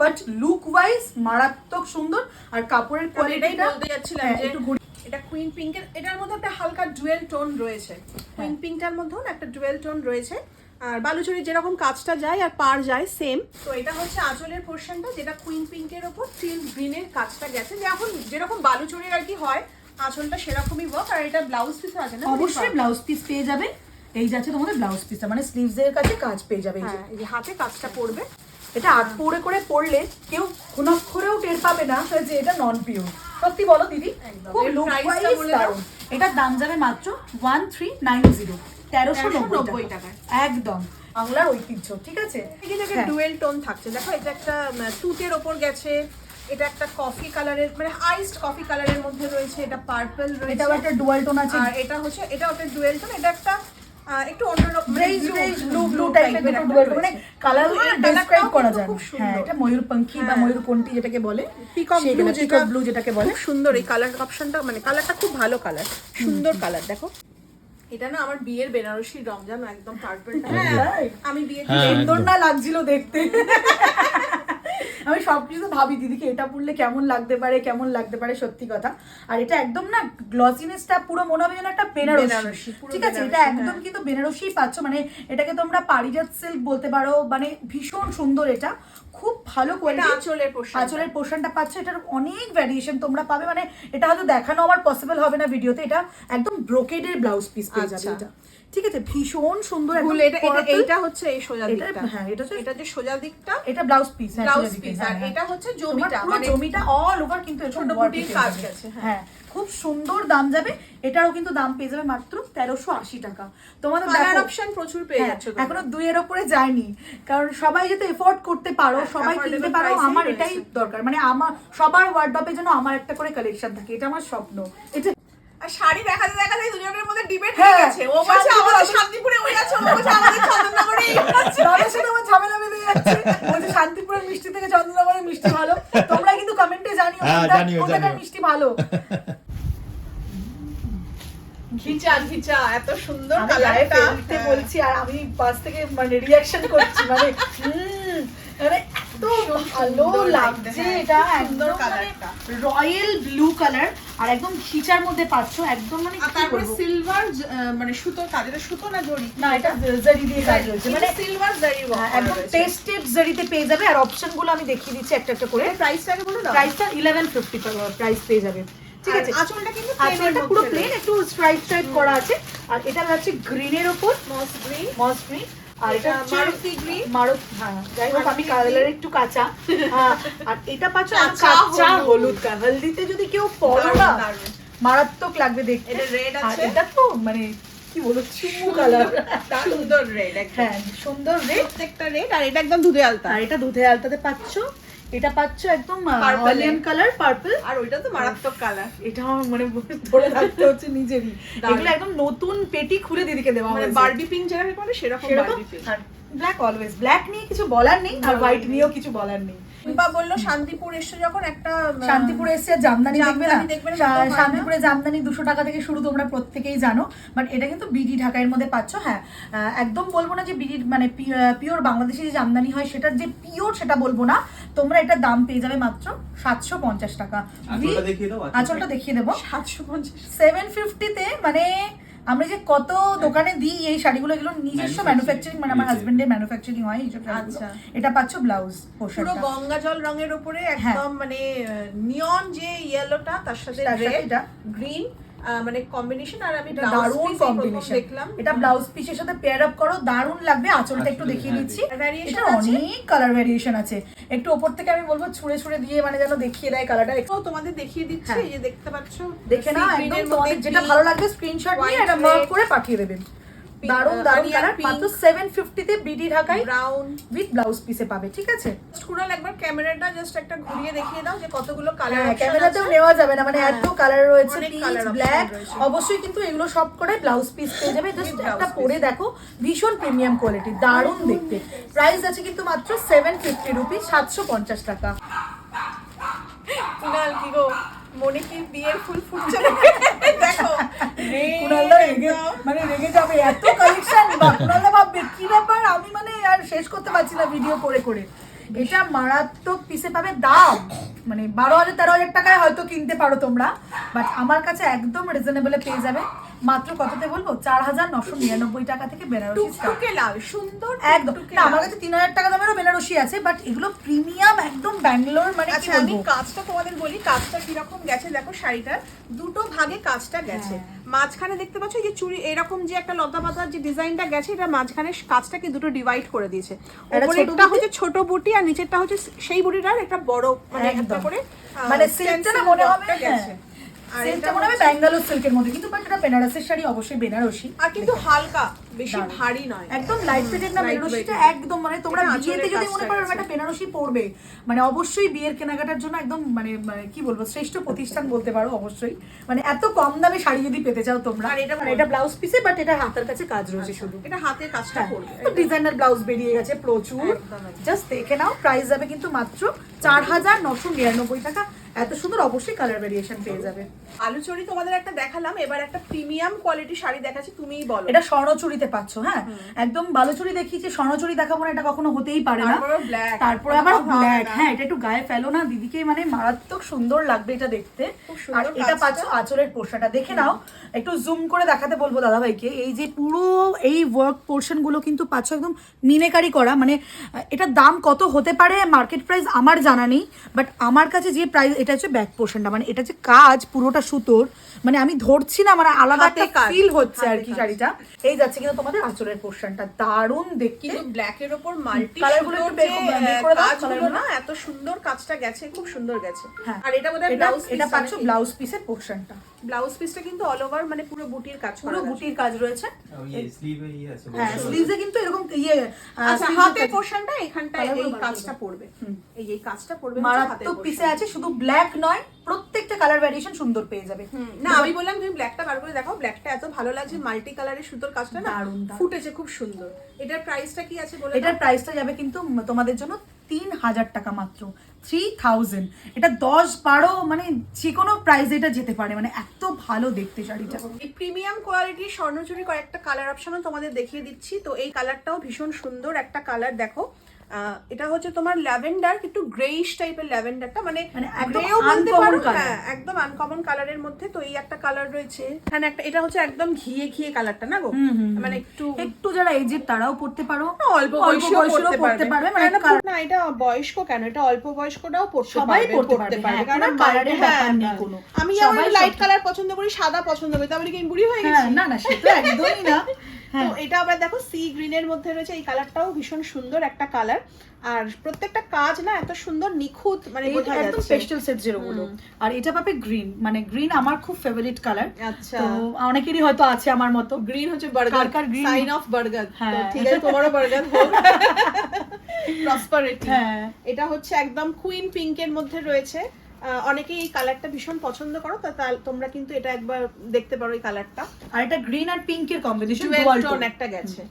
S2: বাট লুক ওয়াইজ মারাত্মক সুন্দর। আর কাপড়ের কোয়ালিটিটা
S1: বলতে যাচ্ছিলাম
S2: হ্যাঁ,
S1: যে
S2: একটু
S1: এটা কুইন পিঙ্কের এটার মধ্যে একটা হালকা ডুয়েল টোন রয়েছে। কুইন পিঙ্কটার মধ্যেও একটা ডুয়েল টোন রয়েছে। আর বালুচুরির যেরকম কাজটা যায় আর পার যায় সেম তো এটা হচ্ছে আঁচলের পোর্শনটা যেটা কুইন পিঙ্কের ওপর টিল গ্রিনের কাজটা গেছে। যে এখন যেরকম বালুচুরির আর কি হয় আঁচলটা সেরকমই ওয়ার্ক আর এটা ব্লাউজ পিস আছে না?
S2: অবশ্যই ব্লাউজ পিস পেয়ে যাবে। এই যাচ্ছে তোমাদের ব্লাউজ পিসটা মানে স্লিভস এর কাছে কাজ পেয়ে যাবে
S1: হ্যাঁ এই যে হাতে কাজটা পড়বে।
S2: এটা আট পৌড়ে করে পড়লে কেউ ঘুণাক্ষরেও টের পাবে না যে এটা নন পিওর সত্যি বলো দিদি
S1: একদম।
S2: খুব। এটার দাম যাবে মাত্র ওয়ান থ্রি নাইন জিরো তেরোশো নব্বই টাকা। একদম। বাংলার ঐতিহ্য ঠিক আছে?
S1: এই যে
S2: হ্যাঁ।
S1: ডুয়েল টোন থাকছে। দেখো এটা একটা তুতের ওপর গেছে। এটা একটা কফি কালারের মানে আইসড কফি কালারের মধ্যে রয়েছে। এটা পার্পল রয়েছে।
S2: এটাও একটা ডুয়াল টোন আছে।
S1: আর এটা হচ্ছে এটা একটা ডুয়েল টোন এটা একটা একটু অন্যরকম
S2: ব্লু ব্লু টাইপের মানে কালার ডেসক্রাইব
S1: colourটাও
S2: করা যায়।
S1: খুব সুন্দর।
S2: হ্যাঁ এটা ময়ূরপঙ্খী বা
S1: হ্যাঁ।
S2: ময়ূরকণ্ঠী যেটাকে বলে
S1: পিকক ব্লু যেটা
S2: blue যেটাকে বলে।
S1: সুন্দর এই কালার অপশনটা মানে কালারটা খুব ভালো কালার সুন্দর কালার দেখো। এটা না আমার বিয়ের বেনারসি রমজান একদম পার্পলটা
S2: হ্যাঁ।
S1: আমি বিয়ে
S3: হ্যাঁ,
S2: সুন্দর না লাগছিল দেখতে। আমি সবকিছু ভাবি দিদিকে এটা পড়লে কেমন লাগতে পারে কেমন লাগতে পারে সত্যি কথা। আর এটা একদম না গ্লসিনেসটা পুরো মনে হবে যেন একটা বেনারসি। ঠিক আছে? এটা একদম
S1: হ্যাঁ।
S2: কিন্তু বেনারসি পাচ্ছ মানে এটাকে তোমরা পারিজাত সিল্ক বলতে পারো মানে ভীষণ সুন্দর এটা। খুব ভালো কোয়ালিটি
S1: আঁচলের পোশাক
S2: আঁচলের পোর্শনটা পাচ্ছ এটার অনেক ভ্যারিয়েশন তোমরা পাবে মানে এটা হয়তো দেখানো আমার পসিবল হবে না ভিডিওতে এটা একদম ব্রোকেডের ব্লাউজ পিস পেয়ে যাবে
S1: আচ্ছা।
S2: এটা। ঠিক আছে ভীষণ সুন্দর
S1: এটা হচ্ছে এই সোজা দিকটা।
S2: হ্যাঁ, এটা হচ্ছে-
S1: এটা যে সোজা দিকটা
S2: এটা ব্লাউজ পিস
S1: ব্লাউজ পিস আর এটা হচ্ছে জমিটা মানে
S2: জমিটা অল ওভার কিন্তু
S1: ছোট বুটির কাজ গেছে, হ্যাঁ।
S2: হ্যাঁ খুব সুন্দর দাম যাবে এটারও কিন্তু দাম পেয়ে যাবে মাত্র তেরোশো আশি টাকা। তোমাদের
S1: কালার অপশন প্রচুর পেয়ে
S2: হ্যাঁ,
S1: যাচ্ছ।
S2: এখনও দুইয়ের ওপরে যায়নি কারণ সবাই যাতে এফোর্ড করতে পারো
S1: হ্যাঁ,
S2: সবাই কিনতে পারো আমার এটাই দরকার। মানে আমার সবার ওয়ার্ডরোবে যেন আমার একটা করে কালেকশন থাকে এটা আমার স্বপ্ন। এটা
S1: আর শাড়ি দেখাতে দেখাতে দুজনের মধ্যে ডিবেট
S2: হ্যাঁ,
S1: হয়ে গেছে। ও বলছে আমাদের শান্তিপুরে ওই আছে ও বলছে আমাদের চন্দননগরে এই আছে।
S2: তাদের সাথে আমার ঝামেলা বেঁধে যাচ্ছে। বলছে শান্তিপুরের মিষ্টি থেকে চন্দ্রনগরের মিষ্টি ভালো। তোমরা কিন্তু কমেন্টে জানিও
S3: হ্যাঁ, জানিও, জানিও।
S2: মিষ্টি ভালো।
S1: ঘিচা ঘিচা এত সুন্দর কালারটা
S2: ফেলতে বলছি আর আমি পাশ থেকে মানে রিয়াকশন করছি মানে হুম, মানে এত ভালো লাগছে
S1: লাগছে, হ্যাঁ,
S2: এটা একদম
S1: কালারটা।
S2: রয়্যাল ব্লু কালার আর একদম খিচার মধ্যে পাচ্ছ একদম মানে
S1: তারপরে সিলভার মানে সুতো কাজ এটা সুতো না জড়ি
S2: না এটা জারি দিয়ে কাজ রয়েছে মানে
S1: সিলভার জারি
S2: হ্যাঁ, একদম টেস্টেড জারিতে পেয়ে যাবে আর অপশনগুলো আমি দেখিয়ে দিচ্ছি একটা একটা করে।
S1: প্রাইসটাকে বলে দাও।
S2: প্রাইসটা ইলেভেন ফিফটি প্রাইস পেয়ে যাবে। ঠিক আছে?
S1: আঁচলটা কিন্তু
S2: আঁচলটা পুরো প্লেন একটু স্ট্রাইপ স্ট্রাইপ করা আছে। আর এটা হচ্ছে গ্রিনের ওপর।
S1: মস গ্রিন
S2: মস গ্রিন আর এটা
S1: এটা মারুতি green।
S2: মারুত হ্যাঁ। যাই হোক আমি কালার একটু কাঁচা। আর এটা পাচ্ছ
S1: কাঁচা
S2: কাঁচা
S1: হলুদ।
S2: হলুদ হলদিতে যদি কেউ পরো না
S1: দারুণ, দারুণ।
S2: মারাত্মক লাগবে দেখতে।
S1: এটা
S2: রেড
S1: আছে।
S2: এটা তো মানে কি চুমু কালার
S1: সুন্দর রেড
S2: হ্যাঁ সুন্দর রেড
S1: প্রত্যেকটা রেড আর এটা একদম দুধে আলতা।
S2: আর এটা দুধে আলতাতে পাচ্ছ। এটা পাচ্ছ একদম কালার পার্পল
S1: আর ওইটা তো মারাত্মক কালার
S2: এটা আমার মানে ধরে রাখতে হচ্ছে নিজেরই। এগুলো একদম নতুন পেটি খুলে দিদিকে দেওয়া
S1: মানে বারবি পিঙ্ক যেরকম বলে সেরকম Barbie pink
S2: black always black নিয়ে কিছু বলার নেই আর হোয়াইট নিয়েও কিছু বলার নেই।
S1: বা বলল শান্তিপুর এসে যখন একটা
S2: শান্তিপুরে এসে আর জামদানি দেখবে না। শান্তিপুরে জামদানি দুশো টাকা থেকে শুরু তোমরা প্রত্যেকেই জানো বাট এটা কিন্তু বিডি ঢাকার মধ্যে পাচ্ছ। হ্যাঁ আহ, একদম বলব না যে বিডি মানে পিওর বাংলাদেশি যে জামদানি হয় সেটার যে পিওর সেটা বলব না। তোমরা এটার দাম পেয়ে যাবে মাত্র সাতশো পঞ্চাশ টাকা
S3: আঁচলটা দেখিয়ে
S2: দেবো
S1: সাতশো পঞ্চাশ
S2: সেভেন ফিফটিতে মানে আমরা যে কত দোকানে দিই এই শাড়িগুলো এগুলো নিজস্ব। ম্যানুফ্যাকচারিং মানে আমার। হাজবেন্ডের ম্যানুফ্যাকচারিং হয় এইসব
S1: আচ্ছা।
S2: এটা পাচ্ছ ব্লাউজ
S1: পুরো গঙ্গা জল রঙের উপরে
S2: হ্যাঁ।
S1: একদম মানে নিয়ন যে ইয়েলোটা তার সাথে
S2: এটা।
S1: গ্রিন মানে কম্বিনেশন আর আমি
S2: দারুণ
S1: দারুণ
S2: কম্বিনেশন
S1: দেখলাম।
S2: এটা ব্লাউজ পিসের সাথে পেয়ার আপ করো দারুণ লাগবে। আঁচলটা একটু দেখিয়ে
S3: হ্যাঁ,
S2: দিচ্ছি।
S1: ভ্যারিয়েশন
S2: অনেক কালার ভ্যারিয়েশন আছে। একটু ওপর থেকে আমি বলব ছুঁড়ে ছুঁড়ে দিয়ে মানে যেন দেখিয়ে দেয় কালারটা
S1: একটু তোমাদের দেখিয়ে দিচ্ছি
S2: হ্যাঁ।
S1: এই যে দেখতে পাচ্ছ
S2: দেখে না একদম তোমাদের যেটা ভালো লাগবে স্ক্রিনশট নিয়ে এটা মার্ক করে পাঠিয়ে দেবেন। দারুণ
S1: onion
S2: কালার মাত্র সেভেন ফিফটিতে বিডি ঢাকায়
S1: ব্রাউন
S2: উইথ ব্লাউজ পিসে পাবে ঠিক আছে?
S1: কুড়াল একবার ক্যামেরাটা জাস্ট একটা ঘুরিয়ে দেখিয়ে দাও যে কতগুলো কালার
S2: হ্যাঁ ক্যামেরাতেও নেওয়া যাবে না মানে
S1: হ্যাঁ।
S2: এত কালার রয়েছে পিচ ব্ল্যাক অবশ্যই কিন্তু এগুলো সব করে ব্লাউজ পিস পেয়ে যাবে জাস্ট একটা পরে দেখো ভীষণ প্রিমিয়াম কোয়ালিটি দারুণ দেখতে। প্রাইস আছে কিন্তু মাত্র সেভেন ফিফটি রুপিস সাতশো পঞ্চাশ টাকা।
S1: কুণাল কি গো? মনে কি বিয়ের ফুল ফুটছে দেখো
S2: কুনালদা রেগে মানে রেগে যাবে এত কালেকশন বা কুনালদা ভাববে কি ব্যাপার? আমি মানে আর শেষ করতে পারছি না ভিডিও করে করে। এটা মারাত্মক পিসে পাবে দাম। মানে বারো হাজার তেরো হাজার টাকায় হয়তো কিনতে পারো তোমরা বাট আমার কাছে একদম রিজনেবলে পেয়ে যাবে। মাত্র কততে বলব চার হাজার নশো নিরানব্বই টাকা থেকে বেনারসি
S1: লাল সুন্দর
S2: একদম। না আমার কাছে তিন হাজার টাকা দামেরও বেনারসি আছে বাট এগুলো প্রিমিয়াম একদম ব্যাঙ্গালোর মানে
S1: আচ্ছা আমি কাজটা তোমাদের বলি কাজটা কীরকম গেছে দেখো শাড়িটার। দুটো ভাগে কাজটা গেছে।
S2: হ্যাঁ।
S1: মাঝখানে দেখতে পাচ্ছ যে চুড়ি এরকম যে একটা লতা পাতার যে ডিজাইনটা গেছে এটা মাঝখানে কাজটাকে দুটো ডিভাইড করে দিয়েছে। উপরেরটা হচ্ছে ছোট বুটি আর নিচেরটা হচ্ছে সেই বুটিটার একটা বড় মানে একটা করে
S2: মানে সিল্কটা না মনে হবে
S1: গেছে।
S2: হ্যাঁ।
S1: আর এটা
S2: মনে হবে ব্যাঙ্গালোর সিল্কের মধ্যে কিন্তু বাট এটা বেনারসের শাড়ি অবশ্যই বেনারসি
S1: আর কিন্তু হালকা বেশি ভারী নয়।
S2: একদম লাইট ওয়েটেড না বেনারসিটা একদম মানে তোমরা বিয়েতে যদি মনে করো একটা বেনারসি পরবে মানে অবশ্যই বিয়ের কেনাকাটার জন্য একদম মানে মানে কি বলব শ্রেষ্ঠ প্রতিষ্ঠান বলতে পারো অবশ্যই। মানে এত কম দামে শাড়ি যদি পেতে চাও তোমরা
S1: আর এটা
S2: মানে এটা ব্লাউজ পিসে বাট এটা হাতের কাছে কাজ রয়েছে শুধু।
S1: এটা হাতের কাজটা করবে।
S2: ডিজাইনার ব্লাউজ বেরিয়ে গেছে প্রচুর। জাস্ট দেখে নাও প্রাইস যাবে কিন্তু মাত্র চার হাজার নশো নিরানব্বই টাকা। এত সুন্দর অবশ্যই কালার ভেরিয়েশন পেয়ে যাবে।
S1: আলু চড়ি তোমাদের একটা দেখালাম এবার একটা প্রিমিয়াম কোয়ালিটি শাড়ি দেখাচ্ছি তুমিই বলো।
S2: এটা স্বর্ণচুরিতে পাচ্ছ হ্যাঁ? একদম বালুচুরি দেখিয়েছি স্বর্ণচুরি দেখাবো না এটা কখনো হতেই পারে না। তারপরে আবার ব্ল্যাক হ্যাঁ এটা একটু গায়ে ফেলো না দিদিকে মানে মারাত্মক সুন্দর লাগবে এটা দেখতে। আর এটা। পাচ্ছ আঁচলের পোর্শনটা দেখে নাও একটু জুম করে দেখাতে বলব দাদা ভাইকে এই যে পুরো এই ওয়ার্ক পোর্শনগুলো কিন্তু পাচ্ছ একদম মিনেকারি করা মানে এটার দাম কত হতে পারে মার্কেট প্রাইস আমার জানা নেই বাট আমার কাছে যে প্রাইস এটা হচ্ছে ব্যাক পোর্শনটা মানে এটা যে কাজ পুরোটা সুতোর মানে আমি ধরছি না মানে আলাদা একটা ফিল হচ্ছে আর কি শাড়িটা। এই যাচ্ছে কিন্তু তোমাদের আঁচলের পোর্শনটা দারুণ দেখতে।
S1: কিন্তু ব্ল্যাক এর উপর মাল্টি
S2: কালারগুলো করে- দাও,
S1: কাজগুলো না এত সুন্দর কাজটা গেছে খুব সুন্দর গেছে।
S2: হ্যাঁ।
S1: আর এটা বোধহয় ব্লাউজ
S2: এটা পাচ্ছ ব্লাউজ পিসের পোর্শনটা
S1: ব্লাউজ পিসটা কিন্তু অল ওভার মানে পুরো বুটির কাজ
S2: পুরো বুটির কাজ রয়েছে।
S3: স্লিভে ইয়ে
S2: হ্যাঁ স্লিভসে কিন্তু এরকম ইয়ে
S1: আচ্ছা হাতের পোর্শনটা এখানটা এই কাজটা পড়বে। এই এই কাজটা পড়বে
S2: মারাত্মক পিসে আছে শুধু ব্ল্যাক নয় প্রত্যেকটা কালার ভ্যারিয়েশন সুন্দর পেয়ে যাবে।
S1: হুম, না আমি বললাম তুমি ব্ল্যাকটা বার করে দেখো ব্ল্যাকটা এত ভালো লাগছে মাল্টি কালারের সুতোর কাজটা না। ফুটেছে খুব সুন্দর। এটার প্রাইসটা কি আছে বলে
S2: এটার প্রাইসটা যাবে কিন্তু তোমাদের জন্য তিন হাজার টাকা মাত্র থ্রি থাউজেন্ড এটা দশ বারো মানে যে কোনো প্রাইস এটা যেতে পারে মানে এত ভালো দেখতে শাড়িটা।
S1: এই প্রিমিয়াম কোয়ালিটির স্বর্ণচুরি কয়েকটা কালার অপশনও তোমাদের দেখিয়ে দিচ্ছি। তো এই কালারটাও ভীষণ সুন্দর, একটা কালার দেখো। এটা হচ্ছে তোমার ল্যাভেন্ডার একটু গ্রেইশ টাইপের ল্যাভেন্ডারটা মানে
S2: মানে
S1: গ্রেও বলতে পারো হ্যাঁ একদম আনকমন কালারের মধ্যে। তো এই একটা কালার রয়েছে। এখানে একটা এটা হচ্ছে একদম ঘিয়ে ঘিয়ে কালারটা না গো। মানে একটু
S2: একটু যারা এজেড তারাও পড়তে পারো।
S1: অল্প বয়সীও পড়তে
S2: পারবে। মানে
S1: না এটা বয়স্ক কেন? এটা অল্প বয়স্করাও পড়তে
S2: সবাই পড়তে পারবে, হ্যাঁ, কোনো colour-এর ব্যাপার নেই কোনো।
S1: আমি
S2: সবাই
S1: লাইট কালার পছন্দ করি সাদা পছন্দ করি তাহলে কি আমি বুড়ি হয়ে
S2: হ্যাঁ
S1: গেছি।
S2: না না সেটা একদমই না।
S1: তো
S2: হ্যাঁ
S1: এটা আবার দেখো সি গ্রিনের মধ্যে রয়েছে এই কালারটাও ভীষণ সুন্দর একটা কালার আর প্রত্যেকটা কাজ না এত সুন্দর নিখুঁত মানে বোঝা
S2: একদম পেস্টেল সেট যেগুলো আর এটা পাবে গ্রিন মানে গ্রিন আমার খুব ফেভারিট কালার
S1: আচ্ছা।
S2: তো অনেকেরই হয়তো আছে আমার মতো।
S1: গ্রিন হচ্ছে বার্গার
S2: কার green?
S1: সাইন অফ বার্গার
S2: হ্যাঁ।
S1: ঠিক আছে তোমারও বার্গার হোক। প্রসপারিটি
S2: হ্যাঁ।
S1: এটা হচ্ছে একদম কুইন পিঙ্কের মধ্যে রয়েছে। অনেকেই এই কালারটা ভীষণ পছন্দ করো তা তোমরা কিন্তু এটা একবার দেখতে পারো এই কালারটা
S2: আর এটা গ্রিন আর পিঙ্কের কম্বিনেশন
S1: টোন একটা গেছে।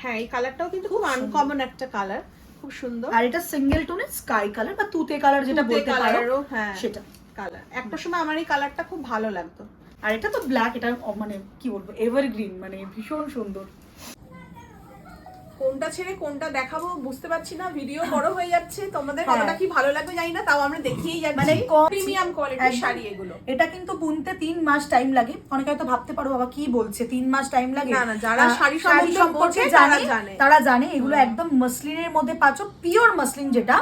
S1: হ্যাঁ এই কালারটাও কিন্তু খুব আনকমন একটা কালার খুব সুন্দর।
S2: আর এটা সিঙ্গেল টোনের স্কাই কালার বা তুতে কালার যেটা বলতে পারো
S1: হ্যাঁ
S2: সেটা।
S1: কালার একটা সময় আমার এই কালারটা খুব ভালো লাগতো।
S2: আর এটা তো ব্ল্যাক এটা মানে কি বলব এভারগ্রিন মানে ভীষণ সুন্দর।
S1: কোনটা ছেড়ে কোনটা দেখাবো বুঝতে পারছি না ভিডিও বড় হয়ে যাচ্ছে তোমাদের
S2: হ্যাঁ।
S1: কতটা কি ভালো লাগবে জানি না তাও আমরা দেখিয়েই যাচ্ছি।
S2: মানে
S1: প্রিমিয়াম কোয়ালিটির শাড়ি এগুলো।
S2: এটা কিন্তু বুনতে তিন মাস টাইম লাগে। অনেকে হয়তো ভাবতে পারো বাবা কি বলছে তিন মাস টাইম লাগে।
S1: না, না, যারা শাড়ি তারা জানে।
S2: তারা জানে এগুলো একদম মসলিনের মধ্যে পাচ্ছ পিওর মসলিন যেটা।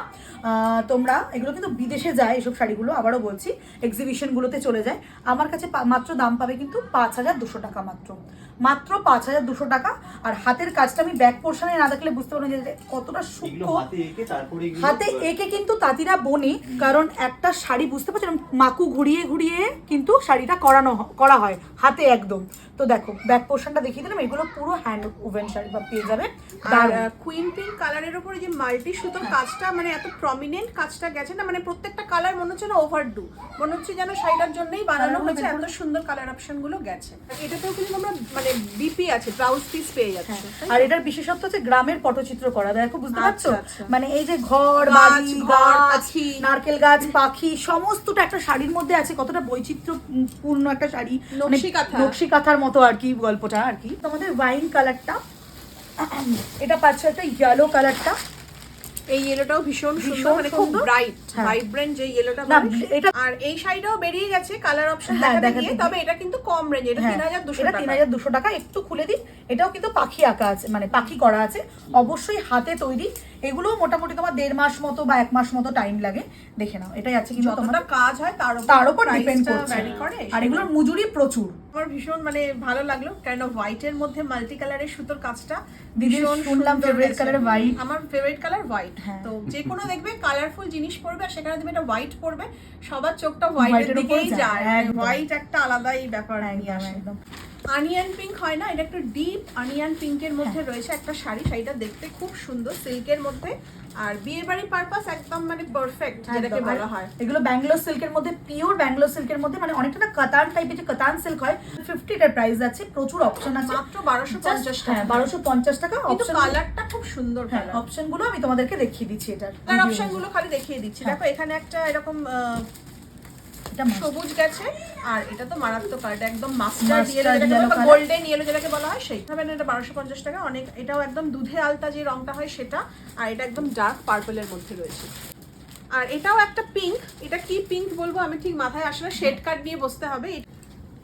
S2: আহ, তোমরা এগুলো কিন্তু বিদেশে যায় এসব শাড়িগুলো আবারও বলছি এক্সিবিশন গুলোতে চলে যায়। আমার কাছে মাত্র দাম পাবে কিন্তু পাঁচ হাজার দুশো টাকা মাত্র। মাত্র পাঁচ হাজার দুশো টাকা। আর হাতের কাজটা আমি ব্যাক পোর্শনে না দেখলে বুঝতে পারব যে কতটা সূক্ষ্ম।
S3: হাতে এঁকে তারপরে এগুলো
S2: হাতে একে কিন্তু তাঁতিরা বোনে কারণ একটা শাড়ি বুঝতে পারছেন মাকু ঘুরিয়ে ঘুরিয়ে কিন্তু শাড়িটা করানো করা হয় হাতে একদম। তো দেখো ব্যাক পোর্শনটা দেখিয়ে দিলাম এগুলো পুরো হ্যান্ড ওভেন শাড়ি বা পেয়ে যাবে।
S1: আর কুইন পিঙ্ক কালারের উপরে যে মাল্টি সুতোর কাজটা মানে এত প্রমিনেন্ট কাজটা গেছে না মানে প্রত্যেকটা কালার মনে হচ্ছে না ওভারডু মনে হচ্ছে যেন শাড়িটার জন্যই বানানো হয়েছে এত সুন্দর কালার অপশনগুলো গেছে। এটাতেও কিন্তু আমরা মানে বিপি আছে ব্লাউজ পিস পেয়ে যাচ্ছে
S2: হ্যাঁ, আর এটার বিশেষত্ব হচ্ছে গ্রামের পটচিত্র করা দেখো বুঝতে পারছ?
S1: আচ্ছা, আচ্ছা।
S2: মানে এই যে ঘর বাড়ি গাছ নারকেল গাছ পাখি সমস্তটা একটা শাড়ির মধ্যে আছে কতটা বৈচিত্র্যপূর্ণ একটা শাড়ি মানে
S1: নকশি
S2: কাঁথার মতো আর কি গল্পটা আর কি। তোমাদের ওয়াইন কালারটা এটা পাচ্ছ একটা ইয়েলো কালারটা
S1: এই ইয়েলোটাও ভীষণ সুন্দর মানে খুব ব্রাইট
S2: হ্যাঁ।
S1: ভাইব্রেন্ট যে ইয়েলোটা
S2: এটা-
S1: আর এই শাড়িটাও বেরিয়ে গেছে কালার অপশন
S2: দেখা
S1: গিয়ে। তবে এটা কিন্তু কম রেঞ্জ এটা
S2: হ্যাঁ,
S1: তিন হাজার দুশো টাকা
S2: তিন হাজার দুশো টাকা একটু খুলে দিন এটাও কিন্তু পাখি আঁকা আছে মানে পাখি করা আছে অবশ্যই হাতে তৈরি এগুলো মোটামুটি তোমার দেড় মাস মতো বা এক মাস মতো টাইম লাগে। দেখে নাও এটাই আছে কিন্তু তোমার
S1: কাজ হয় তার উপর
S2: তার উপর ডিপেন্ড
S1: করে
S2: আর এগুলোর মজুরি প্রচুর।
S1: আমার ভীষণ মানে ভালো লাগল কারণ হোয়াইটের মধ্যে মাল্টি কালারের সুতোর কাজটা ভীষণ
S2: শুনলাম
S1: হয়েছে।
S2: colour white।
S1: আমার ফেভারিট কালার হোয়াইট
S2: হ্যাঁ।
S1: তো যে কোনো দেখবে কালারফুল জিনিস পরবে আর সেখানে তুমি এটা হোয়াইট পরবে সবার চোখটা হোয়াইটের
S2: এর
S1: দিকেই
S2: যায়,
S1: যায়। হোয়াইট একটা আলাদাই ব্যাপার নিয়ে আসে।
S2: একদম।
S1: আনিয়ান পিঙ্ক হয় না এটা একটু ডিপ আনিয়ান পিঙ্কের মধ্যে
S2: হ্যাঁ।
S1: রয়েছে একটা শাড়ি। শাড়িটা দেখতে খুব সুন্দর সিল্কের মধ্যে। আর বিয়ে বাড়ি পারপাস একদম মানে পারফেক্ট যেটাকে বলা হয়।
S2: এগুলো ব্যাঙ্গালোর সিল্কের মধ্যে পিওর ব্যাঙ্গালোর সিল্কের মধ্যে মানে অনেকটা না কাতান টাইপের যে কাতান সিল্ক হয় ফিফটি টার প্রাইস আছে প্রচুর অপশন আছে।
S1: মাত্র বারোশো পঞ্চাশ টাকা।
S2: হ্যাঁ বারোশো পঞ্চাশ টাকা
S1: কিন্তু কালারটা খুব সুন্দর কালার
S2: অপশনগুলো আমি তোমাদেরকে দেখিয়ে দিচ্ছি এটার।
S1: কালার অপশনগুলো খালি দেখিয়ে দিচ্ছি।
S2: হ্যাঁ।
S1: দেখো এখানে একটা এরকম
S2: এটা
S1: সবুজ গেছে আর এটা তো মারাত্মক কালার একদম মাস্টার ইয়েলো। গোল্ডেন ইয়েলো যেটাকে বলা হয় সেই। ভাবে না এটা বারোশো পঞ্চাশ টাকা অনেক এটাও একদম দুধে আলতা যে রংটা হয় সেটা আর এটা একদম ডার্ক পার্পলের মধ্যে রয়েছে। আর এটাও একটা পিঙ্ক এটা কি পিঙ্ক বলব আমি ঠিক মাথায় আসলে শেড কাট নিয়ে বসতে হবে।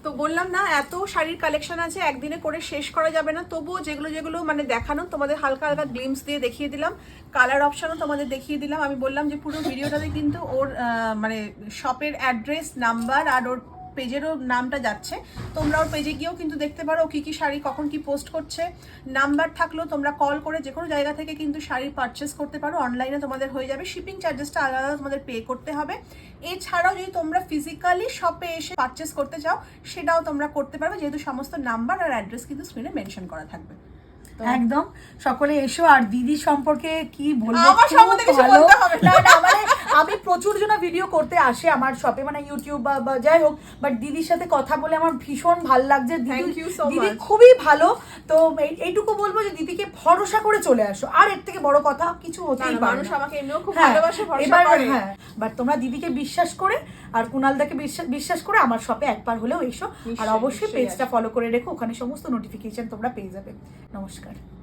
S1: তো বললাম না, এত শাড়ির কালেকশন আছে, একদিনে করে শেষ করা যাবে না। তবুও যেগুলো যেগুলো মানে দেখানো, তোমাদের হালকা হালকা গ্লিমস দিয়ে দেখিয়ে দিলাম। কালার অপশনও তোমাদের দেখিয়ে দিলাম। আমি বললাম যে পুরো ভিডিওটাতে কিন্তু ওর মানে শপের অ্যাড্রেস নাম্বার আর ওর পেজেরও নামটা যাচ্ছে। তোমরা ওর পেজে গিয়েও কিন্তু দেখতে পারো কী কী শাড়ি কখন কি পোস্ট করছে। নাম্বার থাকলেও তোমরা কল করে যে কোনো জায়গা থেকে কিন্তু শাড়ি পারচেস করতে পারো। অনলাইনে তোমাদের হয়ে যাবে। শিপিং চার্জেসটা আলাদা তোমাদের পে করতে হবে। এছাড়াও যদি তোমরা ফিজিক্যালি শপে এসে পারচেস করতে চাও, সেটাও তোমরা করতে পারবে। যেহেতু সমস্ত নাম্বার আর অ্যাড্রেস কিন্তু স্ক্রিনে মেনশন করা থাকবে।
S2: একদম। সকলে এসো আর দিদি সম্পর্কে কি বলব?
S1: আমার সম্বন্ধে কিছু বলতে হবে না।
S2: মানে আমি প্রচুর জন ভিডিও করতে আসে আমার শপে মানে ইউটিউব বা যাই হোক বাট দিদির সাথে কথা বলে আমার ভীষণ ভালো লাগছে। দিদি. খুবই ভালো। তো এইটুকু বলব যে দিদিকে ভরসা করে চলে আসো। আর এর থেকে বড় কথা কিছু হতেই
S1: না, মানুষ আমাকে এমনিও খুব
S2: হ্যাঁ,
S1: ভালোবাসে ভরসা করে।
S2: হ্যাঁ বাট তোমরা দিদিকে বিশ্বাস করে আর কুনালদাকে বিশ্বাস বিশ্বাস করে আমার শপে একবার হলেও এসো। আর অবশ্যই পেজটা ফলো করে রেখো ওখানে সমস্ত নোটিফিকেশন তোমরা পেয়ে যাবে। নমস্কার